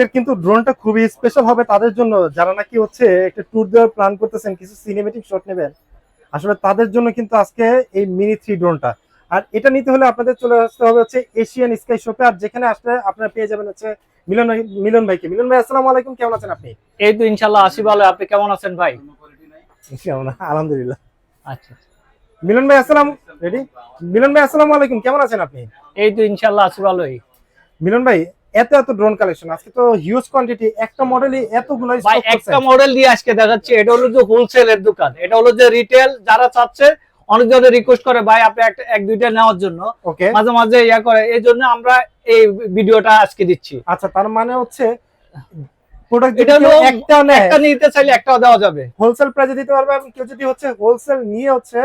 আজকের কিন্তু ড্রোনটা খুবই স্পেশাল হবে তাদের জন্য। যারা নাকি হচ্ছে একটা ট্যুর দেওয়ার প্ল্যান করতেছেন কিছু সিনেমেটিক শট নেবেন আসলে তাদের জন্য কিন্তু আজকে এই মিনি থ্রি ড্রোনটা আর এটা নিতে হলে আপনাদের চলে আসতে হবে হচ্ছে এশিয়ান স্কাই শপে আর যেখানে আসলে আপনারা পেয়ে যাবেন হচ্ছে মিলন মিলন ভাইকে। মিলন ভাই আসসালামু আলাইকুম কেমন আছেন আপনি? এই তো ইনশাল্লাহ আসি ভালো আপনি কেমন আছেন ভাই? আলহামদুলিল্লাহ। আচ্ছা মিলন ভাই আসসালাম রেডি মিলন ভাই আসসালামু আলাইকুম কেমন আছেন আপনি? এই তো ইনশাল্লাহ আসি ভালোই। মিলন ভাই এত এত ড্রোন কালেকশন আজকে তো হিউজ কোয়ান্টিটি একটা মডেলই এতগুলো ভাই একটা মডেল দিয়ে আজকে দেখাচ্ছি এটা হলো যে হোলসেলের দোকান এটা হলো যে রিটেল যারা চাচ্ছে অনেকজনে রিকোয়েস্ট করে ভাই আপনি একটা এক দুইটা নেওয়ার জন্য মাঝে মাঝে ইয়া করে এই জন্য আমরা এই ভিডিওটা আজকে দিচ্ছি। আচ্ছা তার মানে হচ্ছে প্রোডাক্ট এটা হলো একটা নেয় একটা নিতে চাইলে একটাও দেওয়া যাবে। হোলসেল প্রাইসে দিতে পারবে কেউ যদি হচ্ছে হোলসেল নিয়ে হচ্ছে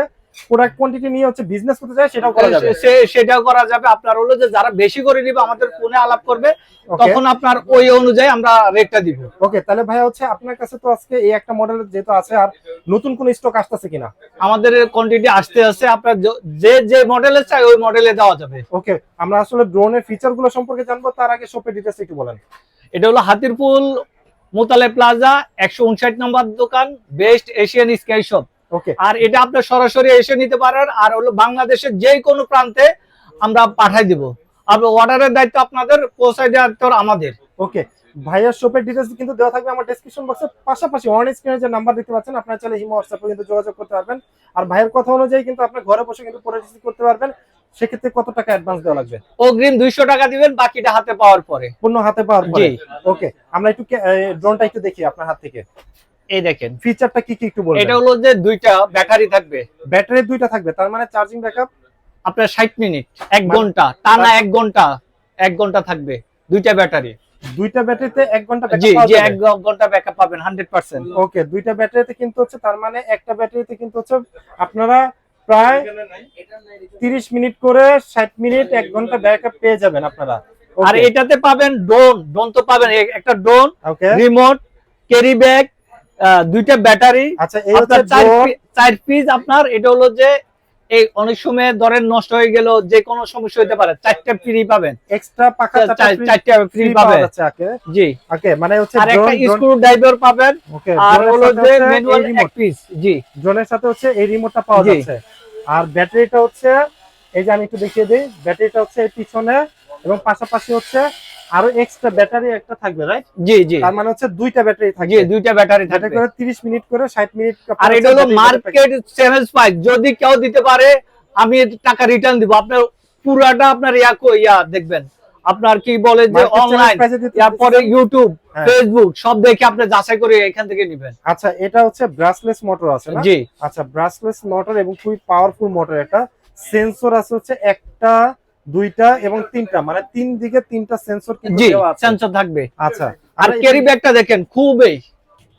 প্রোডাক্ট কোয়ান্টিটি নিয়ে হচ্ছে বিজনেস করতে চায় সেটাও করা যাবে। সেটাও করা যাবে। আপনার হলো যে যারা বেশি করে নিবে আমাদের ফোনে আলাপ করবে তখন আপনার ওই অনুযায়ী আমরা রেটটা দিব। ওকে তাহলে ভাইয়া হচ্ছে আপনার কাছে তো আজকে এই একটা মডেল যেহেতু আছে আর নতুন কোন স্টক আসতেছে কিনা? আমাদের কোয়ান্টিটি আসতে আসতে আপনার যে যে মডেলে চাই ওই মডেলে দেওয়া যাবে। ওকে আমরা আসলে ড্রোনের ফিচারগুলো সম্পর্কে জানব তার আগে শপের ডিটেলস একটু বলেন। এটা হলো হাতিরপুল মোতালে প্লাজা একশো উনষাট নম্বর দোকান বেস্ট এশিয়ান স্কাই শপ আর এটা আপনার সরাসরি এসে নিতে পারেন আর হলো বাংলাদেশের যে কোনো প্রান্তে আমরা পাঠাই দিব। আর অর্ডারের দায়িত্ব আপনাদের পৌঁছায় দেওয়ার দায়িত্ব আমাদের। ওকে ভাইয়ার শপের ডিটেলস কিন্তু দেওয়া থাকবে আমার ডেসক্রিপশন বক্সে পাশাপাশি অন স্ক্রিনে যে নাম্বার দেখতে পাচ্ছেন আপনারা চাইলে হিমো হোয়াটসঅ্যাপে কিন্তু যোগাযোগ করতে পারবেন। আর ভাইয়ের কথা অনুযায়ী কিন্তু আপনার ঘরে বসে কিন্তু রিসিভ করতে পারবেন। সেক্ষেত্রে কত টাকা অ্যাডভান্স দেওয়া লাগবে? অগ্রিম দুইশো টাকা দিবেন বাকিটা হাতে পাওয়ার পরে। পূর্ণ হাতে পাওয়ার পরে। ওকে আমরা একটু ড্রোনটা একটু দেখি আপনার হাত থেকে। এই দেখেন ফিচারটা কি কি একটু বলবেন? এটা হলো যে দুইটা ব্যাটারি থাকবে। ব্যাটারি দুইটা থাকবে তার মানে চার্জিং ব্যাকআপ আপনার ষাট মিনিট এক মানে- ঘণ্টা টানা এক ঘণ্টা এক ঘণ্টা থাকবে দুইটা ব্যাটারি দুইটা ব্যাটারিতে এক ঘণ্টা জি ব্যাকআপ জি এক ঘণ্টা ব্যাকআপ পাবেন হান্ড্রেড পার্সেন্ট ওকে দুইটা ব্যাটারিতে কিন্তু হচ্ছে তার মানে একটা ব্যাটারিতে কিন্তু হচ্ছে আপনারা প্রায় তিরিশ মিনিট করে ষাট মিনিট এক ঘণ্টা ব্যাকআপ পেয়ে যাবেন আপনারা। আর এটাতে পাবেন ড্রোন ড্রোন তো পাবেন একটা drone okay remote carry bag দুইটা ব্যাটারি আচ্ছা চার পিস আপনার এটা হলো যে এই অনেক সময় ধরেন নষ্ট হয়ে গেল যে কোনো সমস্যা হতে পারে চারটা ফ্রি পাবেন। এক্সট্রা পাখা চারটা ফ্রি পাবেন জি। ওকে মানে হচ্ছে আর একটা স্ক্রু ড্রাইভার পাবেন ওকে আর হলো যে ম্যানুয়াল এক রিমোট পিস জি। ড্রোনের সাথে হচ্ছে এই রিমোটটা পাওয়া যাচ্ছে। আর ব্যাটারিটা হচ্ছে এই যে আমি একটু দেখিয়ে দিই ব্যাটারিটা হচ্ছে এই পিছনে এবং পাশাপাশি হচ্ছে আরও এক্সট্রা ব্যাটারি একটা থাকবে রাইট জি জি। তার মানে হচ্ছে দুইটা ব্যাটারি জি দুইটা ব্যাটারি যেটা থাকবে। করে 30 মিনিট করে 60 মিনিট আর এটা হলো মার্কেট চ্যানেল পাই যদি কেউ দিতে পারে আমি টাকা রিটার্ন দিব। আপনার পুরাটা আপনার ইয়া ইয়া দেখবেন। আপনার কি বলে যে অনলাইন তারপরে ইউটিউব। ফেসবুক সব দেখে আপনি যাচাই করে এখান থেকে নেবেন। আচ্ছা এটা হচ্ছে ব্রাসলেস মোটর আছে না? জি। আচ্ছা ব্রাসলেস মোটর এবং খুবই পাওয়ারফুল মোটর এটা সেন্সর আছে হচ্ছে একটা দুইটা এবং তিনটা মানে তিন দিকে তিনটা সেন্সর কিন্তু দেওয়া আছে। সেন্সর থাকবে। আচ্ছা আর ক্যারি ব্যাগটা দেখেন খুবই।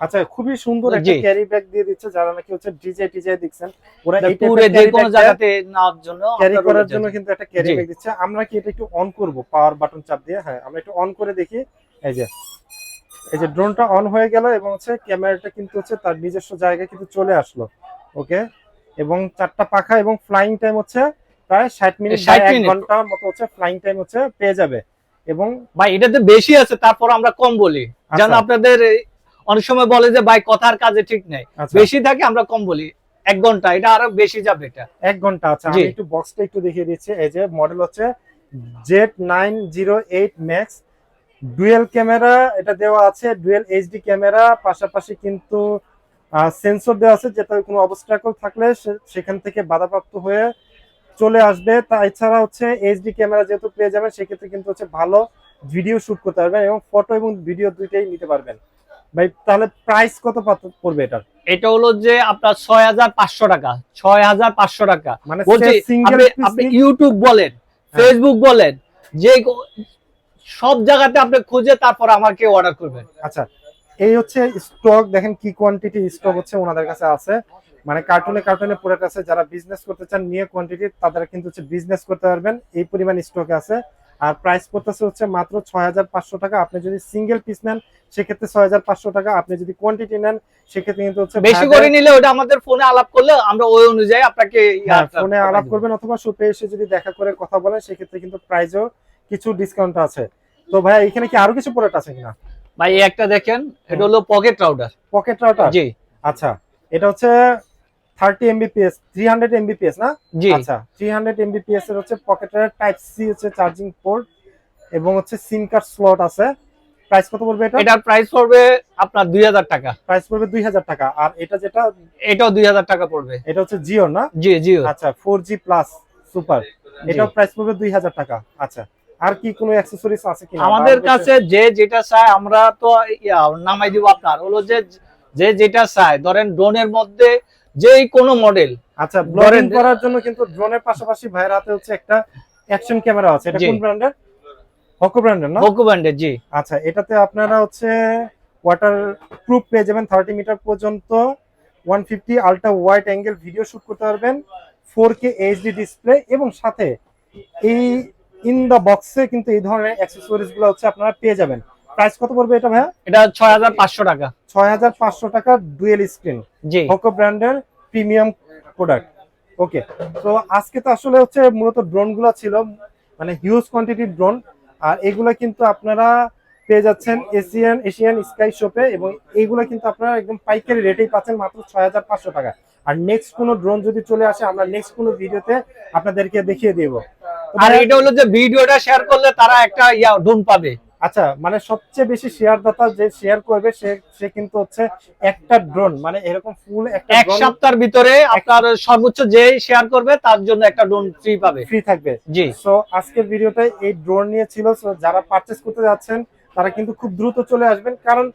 আচ্ছা খুবই সুন্দর একটা ক্যারি ব্যাগ দিয়ে দিচ্ছে যারা নাকি হচ্ছে ডিজে টিজে দিচ্ছেন ওরা এই পুরে যে কোনো জায়গাতে নেওয়ার জন্য ক্যারি করার জন্য কিন্তু একটা ক্যারি ব্যাগ দিচ্ছে। আমরা কি এটা একটু অন করব? পাওয়ার বাটন চাপ দিয়ে? হ্যাঁ আমরা একটু অন করে দেখি। এই যে এই যে ড্রোনটা অন হয়ে গেল এবং হচ্ছে ক্যামেরাটা কিন্তু হচ্ছে তার নিজস্ব জায়গায় কিন্তু চলে আসলো। ওকে এবং চারটা পাখা এবং ফ্লাইং টাইম হচ্ছে প্রায় ষাট মিনিট 60 মিনিট। ঘণ্টার মতো হচ্ছে ফ্লাইং টাইম হচ্ছে পেয়ে যাবে। এবং ভাই এটাতে বেশি আছে তারপর আমরা কম বলি। যেন আচ্ছা। আপনাদের অনেক সময় বলে যে ভাই কথার কাজে ঠিক নেই। আচ্ছা। বেশি থাকে আমরা কম বলি। এক ঘণ্টা এটা আরও বেশি যাবে এটা। এক ঘণ্টা আছে আমি একটু বক্সটা একটু দেখিয়ে দিচ্ছি। এই যে মডেল হচ্ছে Z nine zero eight max dual camera এটা দেওয়া আছে ডুয়েল এইচডি ক্যামেরা পাশাপাশি কিন্তু সেন্সর দেওয়া আছে যেটা কোনো অবস্ট্রাকল থাকলে সেখান থেকে বাধাপ্রাপ্ত হয়ে চলে আসবে। তা এছাড়া হচ্ছে এইচডি ক্যামেরা যেহেতু পেয়ে যাবেন সেক্ষেত্রে কিন্তু হচ্ছে ভালো ভিডিও শুট করতে পারবেন এবং ফটো এবং ভিডিও দুইটাই নিতে পারবেন। ভাই তাহলে প্রাইস কত পড়বে এটার? এটা হলো যে আপনার ছয় হাজার পাঁচশো টাকা ছয় হাজার পাঁচশো টাকা। মানে আপনি ইউটিউব বলেন হ্যাঁ। ফেসবুক বলেন যে সব জায়গাতে আপনি খুঁজে তারপর আমাকে অর্ডার করবেন। আচ্ছা এই হচ্ছে স্টক দেখেন কি কোয়ান্টিটি স্টক হচ্ছে ওনাদের কাছে আছে। মানে কার্টুনে কার্টুনে প্রোডাক্ট আছে যারা বিজনেস করতে চান নিয়ে কোয়ান্টিটি তাদের কিন্তু হচ্ছে বিজনেস করতে পারবেন। এই পরিমাণ স্টকে আছে। আর প্রাইস পড়তেছে হচ্ছে মাত্র ছয় হাজার পাঁচশো টাকা। আপনি যদি সিঙ্গেল পিস নেন সেক্ষেত্রে ছয় হাজার পাঁচশো টাকা। আপনি যদি কোয়ান্টিটি নেন সেক্ষেত্রে কিন্তু হচ্ছে বেশি করে নিলে ওটা আমাদের ফোনে আলাপ করলে আমরা ওই অনুযায়ী আপনাকে ফোনে আলাপ করবেন অথবা শপে এসে যদি দেখা করে কথা বলেন সেক্ষেত্রে কিন্তু প্রাইজও কিছু ডিসকাউন্ট আছে। তো ভাই এখানে কি আরও কিছু প্রোডাক্ট আছে কিনা? ভাই একটা দেখেন এটা হলো পকেট রাউটার পকেট রাউটার জি। আচ্ছা এটা হচ্ছে thirty Mbps three hundred Mbps না? জি। আচ্ছা থ্রি হান্ড্রেড এমবিপিএস এর হচ্ছে পকেটের টাইপ সি হচ্ছে চার্জিং পোর্ট এবং হচ্ছে সিম কার্ড স্লট আছে। প্রাইস কত পড়বে এটা? এটার প্রাইস পড়বে আপনার দুই হাজার টাকা। প্রাইস পড়বে দুই হাজার টাকা। আর এটা যেটা এটাও দুই হাজার টাকা পড়বে। এটা হচ্ছে জিও না? জি জি আচ্ছা ফোর জি প্লাস সুপার এটাও প্রাইস পড়বে দুই হাজার টাকা। আচ্ছা আর কি কোনো অ্যাক্সেসরিজ আছে কি আমাদের কাছে যে যেটা চায় আমরা তো নামাই দিব আপনার। হলো যে যে যেটা চায় ধরেন ড্রোনের মধ্যে যেই কোনো মডেল আচ্ছা ব্লগিং করার জন্য কিন্তু ড্রোনের পাশাপাশি ভাইয়ের হাতে হচ্ছে একটা অ্যাকশন ক্যামেরা আছে। এটা। কোন ব্র্যান্ডের হকো ব্র্যান্ডের না? বকু ব্যান্ডের জি। আচ্ছা এটাতে আপনারা হচ্ছে ওয়াটার প্রুফ পেয়ে যাবেন থার্টি মিটার পর্যন্ত one fifty ultra wide angle video shoot করতে পারবেন ফোর কে এইচডি ডিসপ্লে এবং সাথে এই ইন দ্য বক্সে কিন্তু এই ধরনের অ্যাক্সেসরিজগুলো হচ্ছে আপনারা পেয়ে যাবেন। প্রাইস কত পড়বে এটা ভাইয়া? এটা ছয় হাজার পাঁচশো টাকা। ছয় হাজার পাঁচশো টাকা ডুয়েল স্ক্রিন। জি। হোকো ব্র্যান্ডের প্রিমিয়াম প্রোডাক্ট ওকে তো আজকে তো আসলে হচ্ছে মূলত ড্রোনগুলো ছিল মানে হিউজ কোয়ান্টিটির ড্রোন আর এগুলো কিন্তু আপনারা পেয়ে যাচ্ছেন এশিয়ান এশিয়ান স্কাই শপে এবং এইগুলো কিন্তু আপনারা একদম পাইকারি রেটেই পাচ্ছেন মাত্র ছয় হাজার পাঁচশো টাকা। আর নেক্সট কোনো ড্রোন যদি চলে আসে আমরা নেক্সট কোনো ভিডিওতে আপনাদেরকে দেখিয়ে দেব। আর এটা হলো যে ভিডিওটা শেয়ার করলে তারা একটা ইয়া ডোন পাবে। আচ্ছা মানে সবচেয়ে বেশি শেয়ার দাতা যে শেয়ার করবে সে সে কিন্তু হচ্ছে একটা ড্রোন মানে এরকম ফুল একটা এক সপ্তাহের ভিতরে আপনার সর্বোচ্চ যে শেয়ার করবে তার জন্য একটা ড্রোন ফ্রি পাবে। ফ্রি থাকবে। জি। সো আজকের ভিডিওটা এই ড্রোন নিয়ে ছিল So, যারা পারচেস করতে যাচ্ছেন তারা কিন্তু খুব দ্রুত চলে আসবেন কারণ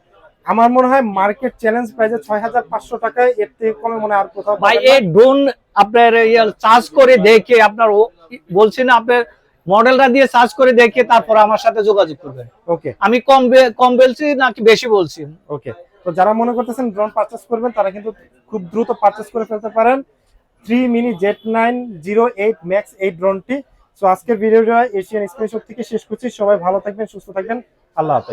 আমার মনে হয় মার্কেট চ্যালেঞ্জ প্রাইসে ছয় হাজার পাঁচশো টাকায় এর থেকে কমে মনে হয় আর কোথাও ভাই এই ড্রোন আপনার চার্জ করে দেখে আপনার ও- বলছি না আপনার মডেলটা দিয়ে সার্চ করে দেখে তারপর আমার সাথে যোগাযোগ করবেন। ওকে আমি কম কম বলছি নাকি বেশি বলছি? ওকে তো যারা মনে করতেছেন ড্রোন পারচেস করবেন তারা কিন্তু খুব দ্রুত পারচেস করে ফেলতে পারেন। Three mini Z nine zero eight max এই ড্রোনটি সো আজকের ভিডিওটা এশিয়ান স্পেস থেকে শেষ করছি। সবাই ভালো থাকবেন সুস্থ থাকবেন। আল্লাহ হাফেজ।